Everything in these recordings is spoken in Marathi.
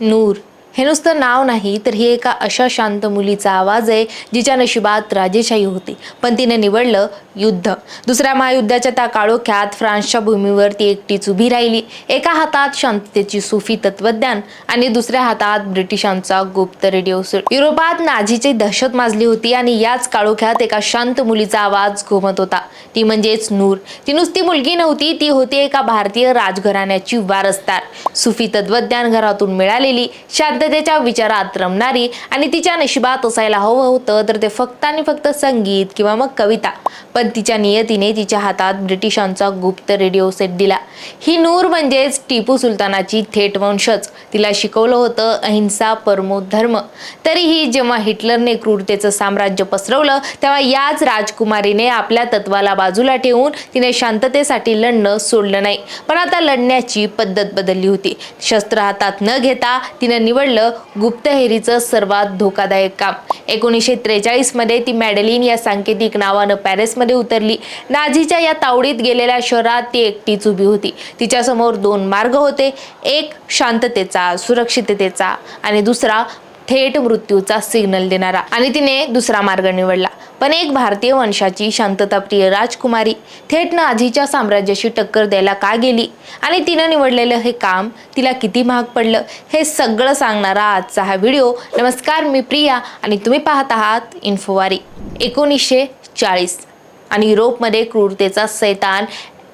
नूर. हे नुसतं नाव नाही तर ही एका अशा शांत मुलीचा आवाज आहे जिच्या नशिबात राजेशाही होती. पण तिने निवडलं युद्ध. दुसऱ्या महायुद्धाच्या त्या काळोख्यात फ्रान्सच्या भूमीवर ती एकटीच उभी राहिली. एका हातात शांततेची सुफी तत्वज्ञान आणि दुसऱ्या हातात ब्रिटिशांचा गुप्त रेडिओ युरोपात नाझीची दहशत माजली होती आणि याच काळोख्यात एका शांत मुलीचा आवाज घुमत होता. ती म्हणजेच नूर. ती नुसती मुलगी नव्हती ती होती एका भारतीय राजघराण्याची वारसदार. सुफी तत्वज्ञान घरातून मिळालेली. शांत शांततेच्या विचारात रमणारी आणि तिच्या नशिबात असायला हवं होतं तर ते फक्त आणि फक्त संगीत किंवा मग कविता. पण तिच्या नियतीने तिच्या हातात ब्रिटिशांचा गुप्त रेडिओ सेट दिला. ही नूर म्हणजेच टिपू सुलतानाची थेट वंशच तिला शिकवलं होतं अहिंसा परमो धर्म. तरीही जेव्हा हिटलरने क्रूरतेचं साम्राज्य पसरवलं तेव्हा याच राजकुमारीने आपल्या तत्वाला बाजूला ठेवून तिने शांततेसाठी लढणं सोडलं नाही. पण आता लढण्याची पद्धत बदलली होती. शस्त्र हातात न घेता तिने निवडलं गुप्तहेरीचं सर्वात धोकादायक काम. एकोणीसशे त्रेचाळीसमध्ये ती मॅडेलिन या सांकेतिक नावानं पॅरिसमध्ये उतरली. नाझीच्या या तावडीत गेलेल्या शहरात ती एकटीच उभी होती. तिच्यासमोर दोन मार्ग होते. एक शांततेचा सुरक्षिततेचा आणि दुसरा थेट मृत्यूचा सिग्नल देणारा. आणि तिने दुसरा मार्ग निवडला. पण एक भारतीय वंशाची शांतताप्रिय राजकुमारी थेट नाझीच्या साम्राज्याशी टक्कर द्यायला का गेली? आणि तिनं निवडलेलं हे काम तिला किती महाग पडलं? हे सगळं सांगणारा आजचा हा व्हिडिओ. नमस्कार मी प्रिया आणि तुम्ही पाहत आहात इन्फोवारी. एकोणीसशे चाळीस. आणि युरोपमध्ये क्रूरतेचा सैतान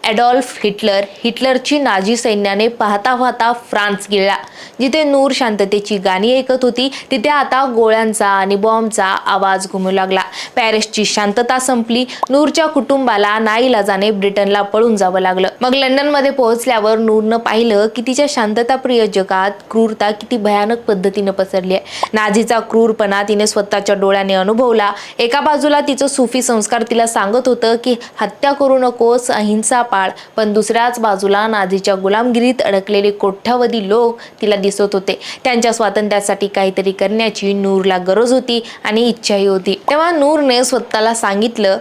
ॲडॉल्फ हिटलर हिटलरची नाझी सैन्याने पाहता पाहता फ्रान्स गिळला. जिथे नूर शांततेची गाणी ऐकत होती तिथे आता गोळ्यांचा आणि बॉम्बचा आवाज घुमू लागला. पॅरिसची शांतता संपली नूरच्या कुटुंबाला नाईलाजाने ब्रिटनला पळून जावं लागलं. मग लंडनमध्ये पोहोचल्यावर नूरनं पाहिलं की तिच्या शांतताप्रिय जगात क्रूरता किती भयानक पद्धतीनं पसरली आहे. नाझीचा क्रूरपणा तिने स्वतःच्या डोळ्याने अनुभवला. एका बाजूला तिचं सुफी संस्कार तिला सांगत होतं की हत्या करू नकोस अहिंसा पाळ पण दुसऱ्याच बाजूला नाझीच्या गुलामगिरीत अडकलेले कोट्यावधी लोक तिला दिसत होते. त्यांच्या स्वातंत्र्यासाठी काहीतरी करण्याची नूरला गरज होती आणि इच्छाही होती. तेव्हा नूरने स्वतःला सांगितलं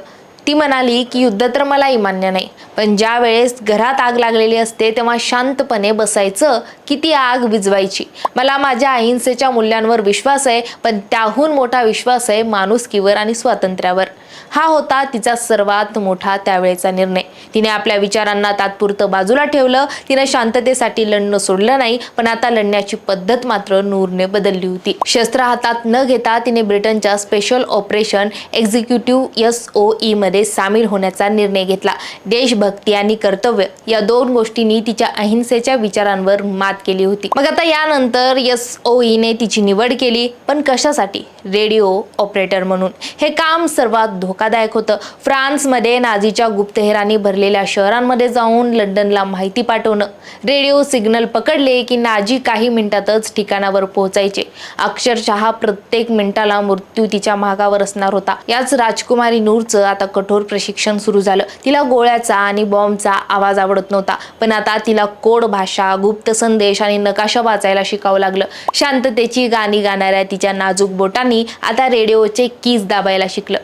ती म्हणाली की युद्ध तर मलाही मान्य नाही पण ज्या वेळेस घरात आग लागलेली असते तेव्हा शांतपणे बसायचं की ती आग विजवायची मला माझ्या अहिंसेच्या मूल्यांवर विश्वास आहे पण त्याहून मोठा विश्वास आहे माणुसकीवर आणि स्वातंत्र्यावर. हा होता तिचा सर्वात मोठा त्यावेळेचा निर्णय. तिने आपल्या विचारांना तात्पुरतं बाजूला ठेवलं. तिने शांततेसाठी लढणं सोडलं नाही पण आता लढण्याची पद्धत मात्र नूरने बदलली होती. शस्त्र हातात न घेता तिने ब्रिटनच्या special operation executive S O E मध्ये सामील होण्याचा निर्णय घेतला. देशभक्ती आणि कर्तव्य या दोन गोष्टींनी तिच्या अहिंसेच्या विचारांवर मात केली होती. मग आता यानंतर एस ओ ईने तिची निवड केली पण कशासाठी? रेडिओ ऑपरेटर म्हणून. हे काम सर्वात धोकादायक होतं. फ्रान्समध्ये नाझीच्या गुप्तहेरांनी भरलेल्या शहरांमध्ये जाऊन लंडनला माहिती पाठवणं. रेडिओ सिग्नल पकडले की नाझी काही मिनिटातच ठिकाणावर पोहोचायचे. अक्षरशः प्रत्येक मिनिटाला मृत्यू तिच्या मागावर असणार होता. याच राजकुमारी नूरचं आता कठोर प्रशिक्षण सुरू झालं. तिला गोळ्याचा आणि बॉम्बचा आवाज आवडत नव्हता. पण आता तिला कोड भाषा गुप्त संदेश आणि नकाशा वाचायला शिकावं लागलं. शांततेची गाणी गाणाऱ्या तिच्या नाजूक बोटांनी आता रेडिओचे कीज दाबायला शिकलं.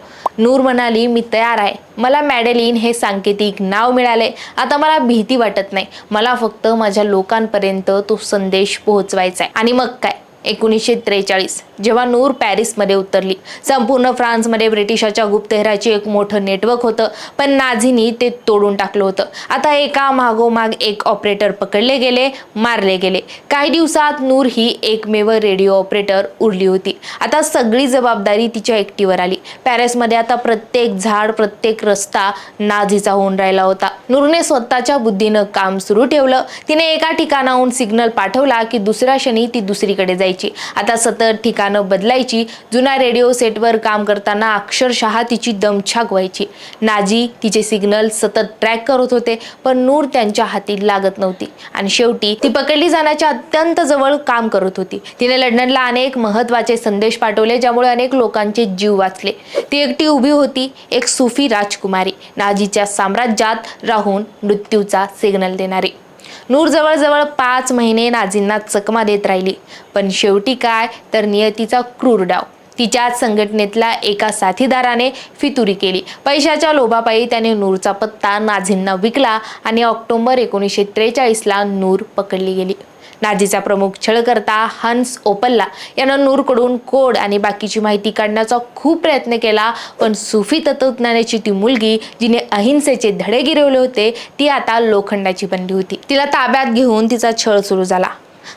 नूर म्हणाली मी तयार आहे. मला मॅडेलिन हे सांकेतिक नाव मिळाले. आता मला भीती वाटत नाही. मला फक्त माझ्या लोकांपर्यंत तो संदेश पोहोचवायचा आहे. आणि मग काय? एकोणीसशे त्रेचाळीस जेव्हा नूर पॅरिसमध्ये उतरली. संपूर्ण फ्रान्समध्ये ब्रिटिशाच्या गुप्तहेराची एक मोठं नेटवर्क होतं पण नाझीनी ते तोडून टाकलं होतं. आता एका मागोमाग एक ऑपरेटर पकडले गेले मारले गेले. काही दिवसात नूर ही एकमेव रेडिओ ऑपरेटर उरली होती. आता सगळी जबाबदारी तिच्या एकटीवर आली. पॅरिसमध्ये आता प्रत्येक झाड प्रत्येक रस्ता नाझीचा होऊन राहिला होता. नूरने स्वतःच्या बुद्धीनं काम सुरू ठेवलं. तिने एका ठिकाणाहून सिग्नल पाठवला की दुसऱ्या क्षणी ती दुसरीकडे जायची. आता सतत ठिकाणं बदलायची जुन्या रेडिओ सेटवर काम करताना अक्षरशः तिची दमछाक व्हायची. नाजी तिचे सिग्नल सतत ट्रॅक करत होते पण नूर त्यांच्या हाती लागत नव्हती. आणि शेवटी ती पकडली जाण्याच्या अत्यंत जवळ काम करत होती. तिने लंडनला अनेक महत्त्वाचे संदेश पाठवले ज्यामुळे अनेक लोकांचे जीव वाचले. ती एकटी उभी होती एक सुफी राजकुमारी. नाजीच्या साम्राज्यात राहून मृत्यूचा सिग्नल देणारी. नूर जवळजवळ पाच महिने नाझींना चकमा देत राहिली. पण शेवटी काय? तर नियतीचा क्रूर डाव. तिच्याच संघटनेतल्या एका साथीदाराने फितुरी केली. पैशाच्या लोभापायी त्याने नूरचा पत्ता नाझींना विकला आणि ऑक्टोबर एकोणीसशे त्रेचाळीसला नूर पकडली गेली. नाझीचा प्रमुख छळकर्ता हन्स ओपल्ला यानं नूरकडून कोड आणि बाकीची माहिती काढण्याचा खूप प्रयत्न केला पण सुफी तत्वज्ञानाची ती मुलगी जिने अहिंसेचे धडे गिरवले होते ती आता लोखंडाची बनली होती. तिला ताब्यात घेऊन तिचा छळ सुरू झाला.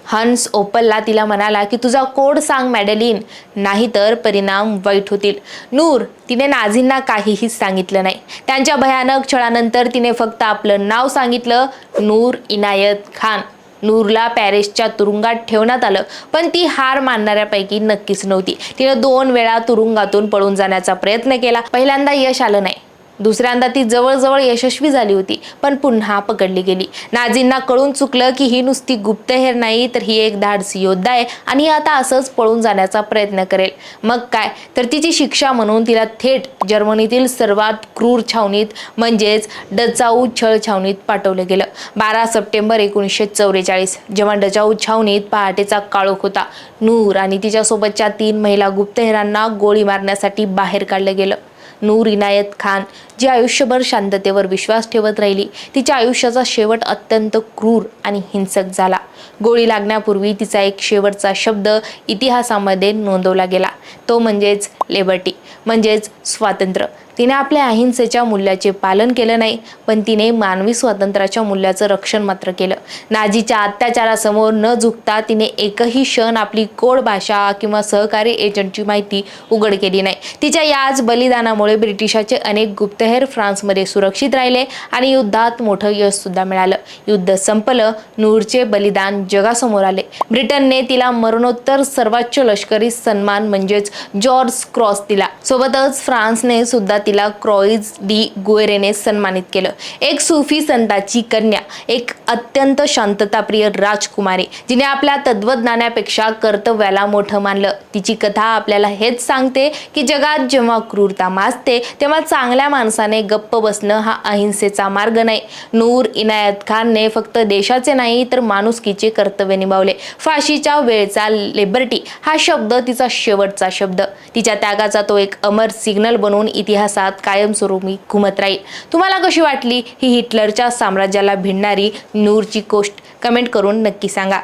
हन्स ओपलला तिला म्हणाला की तुझा कोड सांग मॅडेलिन. नाहीतर परिणाम वाईट होतील. नूर तिने नाझींना काहीही सांगितलं नाही. त्यांच्या भयानक छळानंतर तिने फक्त आपलं नाव सांगितलं नूर इनायत खान. नूरला पॅरिसच्या तुरुंगात ठेवण्यात आलं. पण ती हार मानणाऱ्यापैकी नक्कीच नव्हती. तिनं दोन वेळा तुरुंगातून पळून जाण्याचा प्रयत्न केला. पहिल्यांदा यश आलं नाही. दुसऱ्यांदा ती जवळजवळ यशस्वी झाली होती पण पुन्हा पकडली गेली. नाझींना कळून चुकलं की ही नुसती गुप्तहेर नाही तर ही एक धाडसी योद्धा आहे आणि आता असंच पळून जाण्याचा प्रयत्न करेल. मग काय? तर तिची शिक्षा म्हणून तिला थेट जर्मनीतील सर्वात क्रूर छावणीत म्हणजेच डचाऊ छळ छावणीत पाठवलं गेलं. बारा सप्टेंबर एकोणीसशे चौवेचाळीस जेव्हा डचाऊ छावणीत पहाटेचा काळोख होता नूर आणि तिच्यासोबतच्या तीन महिला गुप्तहेरांना गोळी मारण्यासाठी बाहेर काढलं गेलं. नूर इनायत खान जी आयुष्यभर शांततेवर विश्वास ठेवत राहिली तिच्या आयुष्याचा शेवट अत्यंत क्रूर आणि हिंसक झाला. गोळी लागण्यापूर्वी तिचा एक शेवटचा शब्द इतिहासामध्ये नोंदवला गेला. तो म्हणजेच लेबर्टी म्हणजेच स्वातंत्र्य. तिने आपल्या अहिंसेच्या मूल्याचे पालन केलं नाही पण तिने मानवी स्वातंत्र्याच्या मूल्याचं रक्षण मात्र केलं. नाझीच्या अत्याचारासमोर न झुकता तिने एकही क्षण आपली कोड भाषा किंवा सहकारी एजंटची माहिती उघड केली नाही. तिच्या याच बलिदानामुळे ब्रिटिशाचे अनेक गुप्तहेर फ्रान्समध्ये सुरक्षित राहिले आणि युद्धात मोठं यश सुद्धा मिळालं. युद्ध संपलं नूरचे बलिदान जगासमोर आले. ब्रिटनने तिला मरणोत्तर सर्वोच्च लष्करी सन्मान म्हणजेच जॉर्ज क्रॉस दिला. सोबतच फ्रान्सने सुद्धा तिला क्रॉईज डी गुएरेने सन्मानित केलं. एक सुफी संताची कन्या एक अत्यंत शांतताप्रिय राजकुमारी जिने आपल्या तत्वज्ञानापेक्षा कर्तव्याला मोठं मानलं. तिची कथा आपल्याला हेच सांगते की जगात जेव्हा क्रूरता माजते तेव्हा चांगल्या माणसाने गप्प बसणं हा अहिंसेचा मार्ग नाही. नूर इनायत खानने फक्त देशाचे नाही तर माणुसकीचे कर्तव्य निभावले. फाशीच्या वेळचा लिबर्टी हा शब्द तिचा शेवटचा शब्द. तिच्या त्यागाचा तो एक अमर सिग्नल बनवून इतिहासात कायमस्वरूपी घुमत राहील. तुम्हाला कशी वाटली ही हिटलरच्या साम्राज्याला भिडणारी नूरची गोष्ट? कमेंट करून नक्की सांगा.